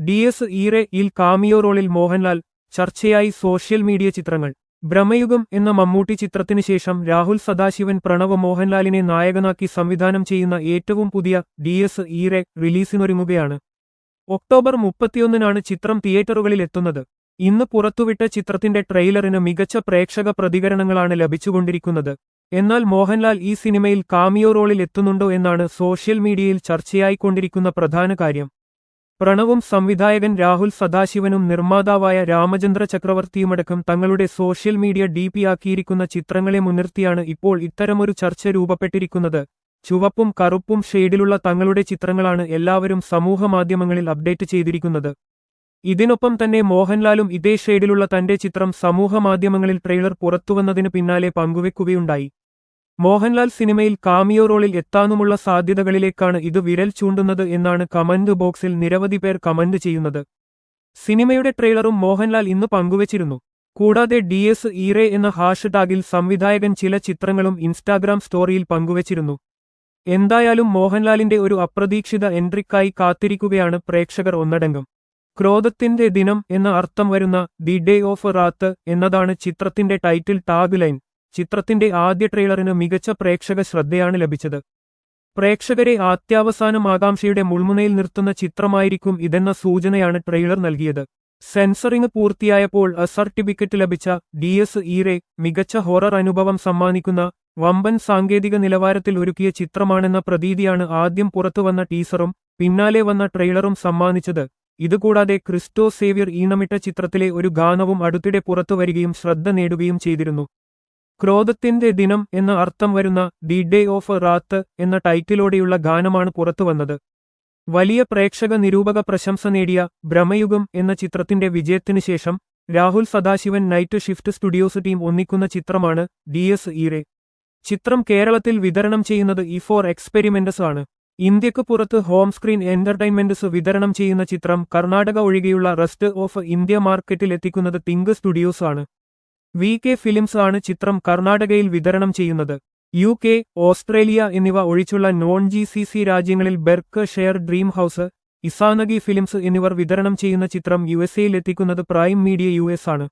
D S ഈറെ ഇൽ cameo റോളിൽ മോഹൻലാൽ ചർച്ചയായി സോഷ്യൽ മീഡിയ ചിത്രങ്ങൾ. ബ്രഹ്മയുഗം എന്ന മമ്മൂട്ടി ചിത്രത്തിനു ശേഷം രാഹുൽ സദാശിവൻ പ്രണവ് മോഹൻലാലിനെ നായകനാക്കി സംവിധാനം ചെയ്യുന്ന ഏറ്റവും പുതിയ ഡി എസ് ഈറെ റിലീസിനൊരുങ്ങുകയാണ്. ഒക്ടോബർ മുപ്പത്തിയൊന്നിനാണ് ചിത്രം തിയേറ്ററുകളിൽ എത്തുന്നത്. ഇന്ന് പുറത്തുവിട്ട ചിത്രത്തിന്റെ ട്രെയിലറിന് മികച്ച പ്രേക്ഷക പ്രതികരണങ്ങളാണ് ലഭിച്ചുകൊണ്ടിരിക്കുന്നത്. എന്നാൽ മോഹൻലാൽ ഈ സിനിമയിൽ കാമിയോ റോളിൽ എത്തുന്നുണ്ടോ എന്നാണ് സോഷ്യൽ മീഡിയയിൽ ചർച്ചയായിക്കൊണ്ടിരിക്കുന്ന പ്രധാന കാര്യം. പ്രണവും സംവിധായകൻ രാഹുൽ സദാശിവനും നിർമ്മാതാവായ രാമചന്ദ്ര ചക്രവർത്തിയുമടക്കം തങ്ങളുടെ സോഷ്യൽ മീഡിയ ഡി ആക്കിയിരിക്കുന്ന ചിത്രങ്ങളെ മുൻനിർത്തിയാണ് ഇപ്പോൾ ഇത്തരമൊരു ചർച്ച രൂപപ്പെട്ടിരിക്കുന്നത്. ചുവപ്പും കറുപ്പും ഷെയ്ഡിലുള്ള തങ്ങളുടെ ചിത്രങ്ങളാണ് എല്ലാവരും സമൂഹമാധ്യമങ്ങളിൽ അപ്ഡേറ്റ് ചെയ്തിരിക്കുന്നത്. ഇതിനൊപ്പം തന്നെ മോഹൻലാലും ഇതേ ഷെയ്ഡിലുള്ള തന്റെ ചിത്രം സമൂഹമാധ്യമങ്ങളിൽ ട്രെയിലർ പുറത്തുവന്നതിന് പിന്നാലെ പങ്കുവെക്കുകയുണ്ടായി. മോഹൻലാൽ സിനിമയിൽ കാമിയോ റോളിൽ എത്താനുമുള്ള സാധ്യതകളിലേക്കാണ് ഇത് വിരൽ ചൂണ്ടുന്നത് എന്നാണ് കമന്റ് ബോക്സിൽ നിരവധി പേർ കമന്റ് ചെയ്യുന്നത്. സിനിമയുടെ ട്രെയിലറും മോഹൻലാൽ ഇന്ന് പങ്കുവച്ചിരുന്നു. കൂടാതെ ഡി എസ് ഈറെ എന്ന ഹാഷ് ടാഗിൽ സംവിധായകൻ ചില ചിത്രങ്ങളും ഇൻസ്റ്റാഗ്രാം സ്റ്റോറിയിൽ പങ്കുവച്ചിരുന്നു. എന്തായാലും മോഹൻലാലിന്റെ ഒരു അപ്രതീക്ഷിത എൻട്രിക്കായി കാത്തിരിക്കുകയാണ് പ്രേക്ഷകർ ഒന്നടങ്കം. ക്രോധത്തിന്റെ ദിനം എന്ന അർത്ഥം വരുന്ന ദി ഡേ ഓഫ് റാത്ത് എന്നതാണ് ചിത്രത്തിന്റെ ടൈറ്റിൽ ടാഗ് ലൈൻ. ചിത്രത്തിന്റെ ആദ്യ ട്രെയിലറിന് മികച്ച പ്രേക്ഷക ശ്രദ്ധയാണ് ലഭിച്ചത്. പ്രേക്ഷകരെ ആത്യാവസാനം ആകാംക്ഷയുടെ മുൾമുനയിൽ നിർത്തുന്ന ചിത്രമായിരിക്കും ഇതെന്ന സൂചനയാണ് ട്രെയിലർ നൽകിയത്. സെൻസറിംഗ് പൂർത്തിയായപ്പോൾ സർട്ടിഫിക്കറ്റ് ലഭിച്ച ഡി എസ് ഈറെ മികച്ച ഹൊറർ അനുഭവം സമ്മാനിക്കുന്ന വമ്പൻ സാങ്കേതിക നിലവാരത്തിൽ ഒരുക്കിയ ചിത്രമാണെന്ന പ്രതീതിയാണ് ആദ്യം പുറത്തുവന്ന ടീസറും പിന്നാലെ വന്ന ട്രെയിലറും സമ്മാനിച്ചത്. ഇതുകൂടാതെ ക്രിസ്റ്റോ സേവ്യർ ഈണമിട്ട ചിത്രത്തിലെ ഒരു ഗാനവും അടുത്തിടെ പുറത്തുവരികയും ശ്രദ്ധ നേടുകയും ചെയ്തിരുന്നു. ക്രോധത്തിന്റെ ദിനം എന്ന അർത്ഥം വരുന്ന ദി ഡേ ഓഫ് റാത്ത് എന്ന ടൈറ്റിലോടെയുള്ള ഗാനമാണ് പുറത്തുവന്നത് വലിയ പ്രേക്ഷക നിരൂപക പ്രശംസ നേടിയ ഭ്രമയുഗം എന്ന ചിത്രത്തിന്റെ വിജയത്തിനു ശേഷം Rahul Sadasivan night shift studios team ഒന്നിക്കുന്ന ചിത്രമാണ് ഡി എസ് ഈറെ ചിത്രം കേരളത്തിൽ വിതരണം ചെയ്യുന്നത് ഇ ഫോർ എക്സ്പെരിമെന്റസ് ആണ്. ഇന്ത്യയ്ക്ക് പുറത്ത് ഹോം സ്ക്രീൻ എന്റർടൈൻമെന്റ്സ് വിതരണം ചെയ്യുന്ന ചിത്രം കർണാടക ഒഴികെയുള്ള റെസ്റ്റ് ഓഫ് ഇന്ത്യ മാർക്കറ്റിൽ എത്തിക്കുന്നത് തിങ്ക് സ്റ്റുഡിയോസ് ആണ്. വി കെ ഫിലിംസ് ആണ് ചിത്രം കർണാടകയിൽ വിതരണം ചെയ്യുന്നത്. യു കെ ഓസ്ട്രേലിയ എന്നിവ ഒഴിച്ചുള്ള നോൺ ജി സി സി രാജ്യങ്ങളിൽ Berkshire dream house Izanagi films എന്നിവർ വിതരണം ചെയ്യുന്ന ചിത്രം യു എസ് എയിലെത്തിക്കുന്നത് പ്രൈം മീഡിയ യു എസ് ആണ്.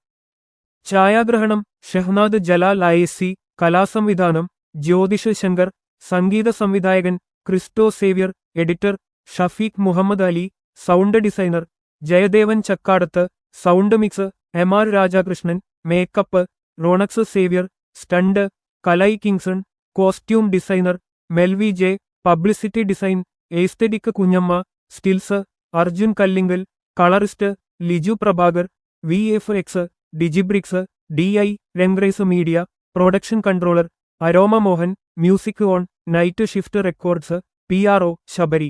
ഛായാഗ്രഹണം Shehnad Jalal I S C കലാസംവിധാനം Jyothish Shankar സംഗീത സംവിധായകൻ Christo Xavier editor Shafeeq Muhammad Ali sound designer Jayadevan Chakkadath sound mix M R Rajakrishnan makeup Ronex Xavier stunt Kalai Kingson costume designer Melvy J publicity design aesthetic Kunjamma stills Arjun Kallingal colourist Liju Prabhakar V F X Digibricks D I Rangrays media production controller Aroma Mohan music on night shift records P R O Sabari.